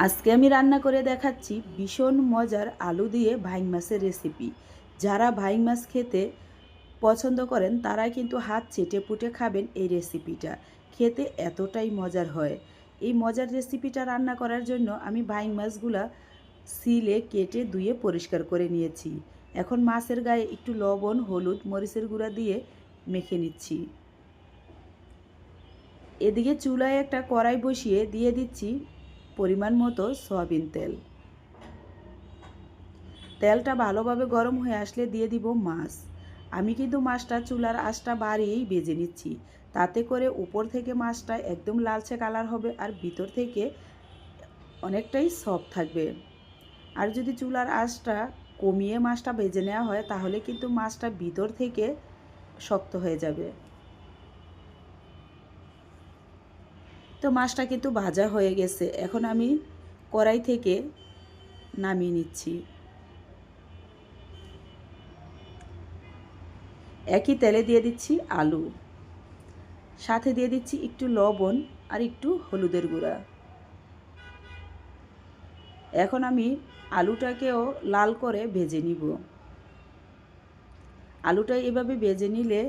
আজকে আমি রান্না করে দেখাচ্ছি ভীষণ মজার আলু দিয়ে ভাইং মাছের রেসিপি। যারা ভাইং মাছ খেতে পছন্দ করেন তারা কিন্তু হাত চেটে পুটে খাবেন এই রেসিপিটা। খেতে এতটাই মজার হয়। এই মজার রেসিপিটা রান্না করার জন্য আমি ভাইং মাছগুলা সিলে, কেটে, ধুয়ে পরিষ্কার করে নিয়েছি। এখন মাছের গায়ে একটু লবণ, হলুদ, মরিচের গুঁড়া দিয়ে মেখে নিচ্ছি। এদিকে চুলায় একটা কড়াই বসিয়ে দিয়ে দিচ্ছি পরিমাণ মতো সয়াবিন তেল। তেলটা ভালোভাবে গরম হয়ে আসলে দিয়ে দিব মাছ। আমি কিন্তু মাছটা চুলার আঁচটা বাড়িয়েই বেজে নিচ্ছি। তাতে করে উপর থেকে মাছটা একদম লালচে কালার হবে আর ভিতর থেকে অনেকটাই সফট থাকবে। আর যদি চুলার আঁচটা কমিয়ে মাছটা ভেজে নেওয়া হয়, তাহলে কিন্তু মাছটা ভিতর থেকে শক্ত হয়ে যাবে। তো মাছটা কিন্তু ভাজা হয়ে গেছে। এখন আমি কড়াই থেকে নামিয়ে নিচ্ছি। একই তেলে দিয়ে দিচ্ছি আলু। সাথে দিয়ে দিচ্ছি একটু লবণ আর একটু হলুদের গুঁড়া। এখন আমি আলুটাকেও লাল করে ভেজে নিব। আলুটা এভাবে ভেজে নিলে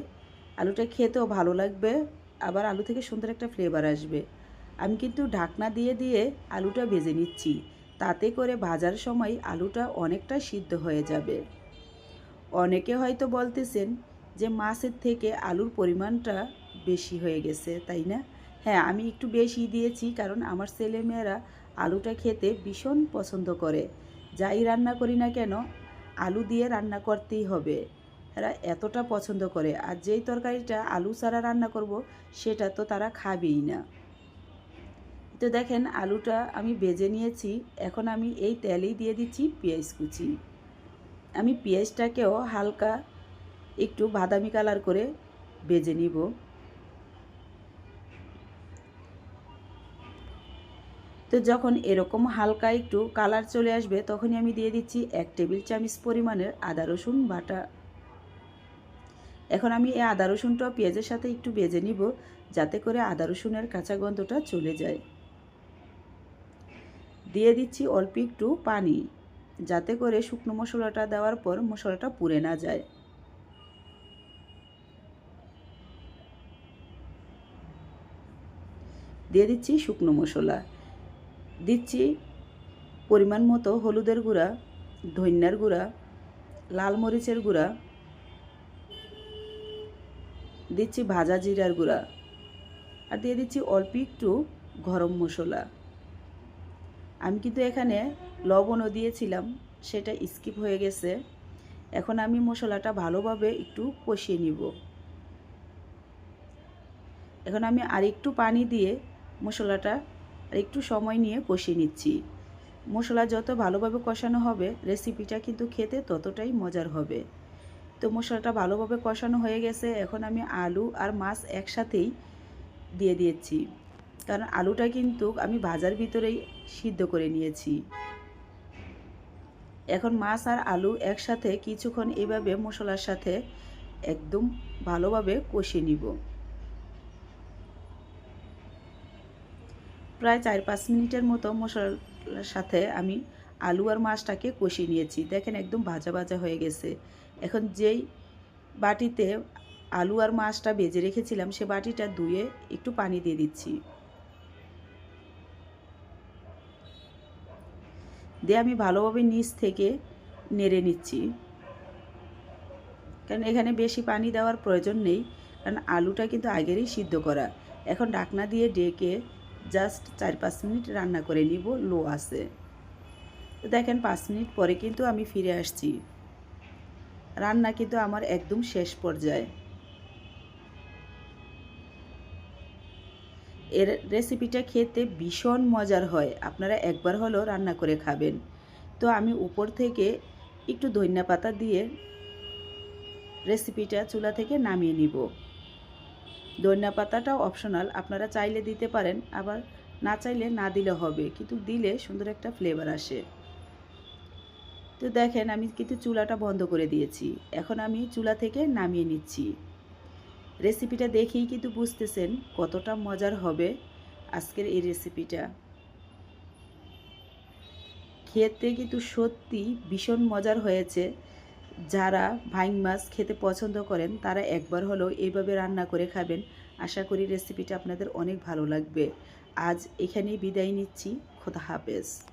আলুটা খেতেও ভালো লাগবে, আবার আলু থেকে সুন্দর একটা ফ্লেভার আসবে। আমি কিন্তু ঢাকনা দিয়ে দিয়ে আলুটা ভেজে নিচ্ছি। তাতে করে ভাজার সময় আলুটা অনেকটা সিদ্ধ হয়ে যাবে। অনেকে হয়তো বলতেছেন যে মাছের থেকে আলুর পরিমাণটা বেশি হয়ে গেছে, তাই না? হ্যাঁ আমি একটু বেশি দিয়েছি কারণ আমার ছেলেমেয়েরা আলুটা খেতে ভীষণ পছন্দ করে। যাই রান্না করি না কেন, আলু দিয়ে রান্না করতেই হবে। এরা এতটা পছন্দ করে আর যেই তরকারিটা আলু ছাড়া রান্না করব, সেটা তো তারা খাবেই না। তো দেখেন আলুটা আমি বেজে নিয়েছি, এখন আমি এই তেলেই দিয়ে দিচ্ছি পেঁয়াজ কুচি। আমি পেঁয়াজটাকেও হালকা একটু বাদামি কালার করে বেজে নিব। তো যখন এরকম হালকা একটু কালার চলে আসবে, তখনই আমি দিয়ে দিচ্ছি এক টেবিল চামচ পরিমাণের আদা, রসুন, বাটা। এখন আমি এই আদা, রসুনটাও পেঁয়াজের সাথে একটু বেজে নিব, যাতে করে আদা, রসুনের কাঁচা গন্ধটা চলে যায়। দিয়ে দিচ্ছি অল্প একটু পানি, যাতে করে শুকনো মশলাটা দেওয়ার পর মশলাটা পুড়ে না যায়। দিয়ে দিচ্ছি শুকনো মশলা, দিচ্ছি পরিমাণ মতো হলুদের গুঁড়া ধন্যার গুঁড়া, লাল মরিচের গুঁড়া, দিচ্ছি ভাজা জিরার গুঁড়া, আর দিয়ে দিচ্ছি অল্প একটু গরম মশলা। আমি কিন্তু এখানে লবণও দিয়েছিলাম, সেটা স্কিপ হয়ে গেছে। এখন আমি মশলাটা ভালোভাবে একটু কষিয়ে নিব। এখন আমি আর একটু পানি দিয়ে মশলাটা আর একটু সময় নিয়ে কষিয়ে নিচ্ছি। মশলা যত ভালোভাবে কষানো হবে রেসিপিটা কিন্তু খেতে ততটাই মজার হবে। তো মশলাটা ভালোভাবে কষানো হয়ে গেছে, এখন আমি আলু আর মাছ একসাথেই দিয়ে দিয়েছি। কারণ আলুটা কিন্তু আমি ভাজার ভিতরেই সিদ্ধ করে নিয়েছি। এখন মাছ আর আলু একসাথে কিছুক্ষণ এভাবে মশলার সাথে একদম ভালোভাবে কষিয়ে নিব। প্রায় চার পাঁচ মিনিটের মতো মশলার সাথে আমি আলু আর মাছটাকে কষিয়ে নিয়েছি। দেখেন একদম ভাজা ভাজা হয়ে গেছে। এখন যেই বাটিতে আলু আর মাছটা ভেজে রেখেছিলাম, সে বাটিটা ধুয়ে একটু পানি দিয়ে দিচ্ছি। দিয়ে আমি ভালোভাবে নিচ থেকে নেড়ে নিচ্ছি। কারণ এখানে বেশি পানি দেওয়ার প্রয়োজন নেই, কারণ আলুটা কিন্তু আগেরই সিদ্ধ করা। এখন ঢাকনা দিয়ে ডেকে জাস্ট চার পাঁচ মিনিট রান্না করে নিব, লো আছে। তো দেখেন পাঁচ মিনিট পরে কিন্তু আমি ফিরে আসছি। রান্না কিন্তু আমার একদম শেষ পর্যায়ে। এর রেসিপিটা খেতে ভীষণ মজার হয়। আপনারা একবার হলেও রান্না করে খাবেন। তো আমি উপর থেকে একটু ধনিয়া পাতা দিয়ে রেসিপিটা চুলা থেকে নামিয়ে নিব। ধনিয়া পাতাটাও অপশনাল আপনারা চাইলে দিতে পারেন, আবার না চাইলে না দিলে হবে, কিন্তু দিলে সুন্দর একটা ফ্লেভার আসে। তো দেখেন, আমি কিন্তু চুলাটা বন্ধ করে দিয়েছি। এখন আমি চুলা থেকে নামিয়ে নিচ্ছি। রেসিপিটা দেখেই কিন্তু বুঝতেছেন কতটা মজার হবে আজকের এই রেসিপিটা। খেতে কিন্তু সত্যি ভীষণ মজার হয়েছে। যারা ভাইং মাছ খেতে পছন্দ করেন, তারা একবার হলেও এইভাবে রান্না করে খাবেন। আশা করি রেসিপিটা আপনাদের অনেক ভালো লাগবে। আজ এখানেই বিদায় নিচ্ছি। খোদা হাফেজ।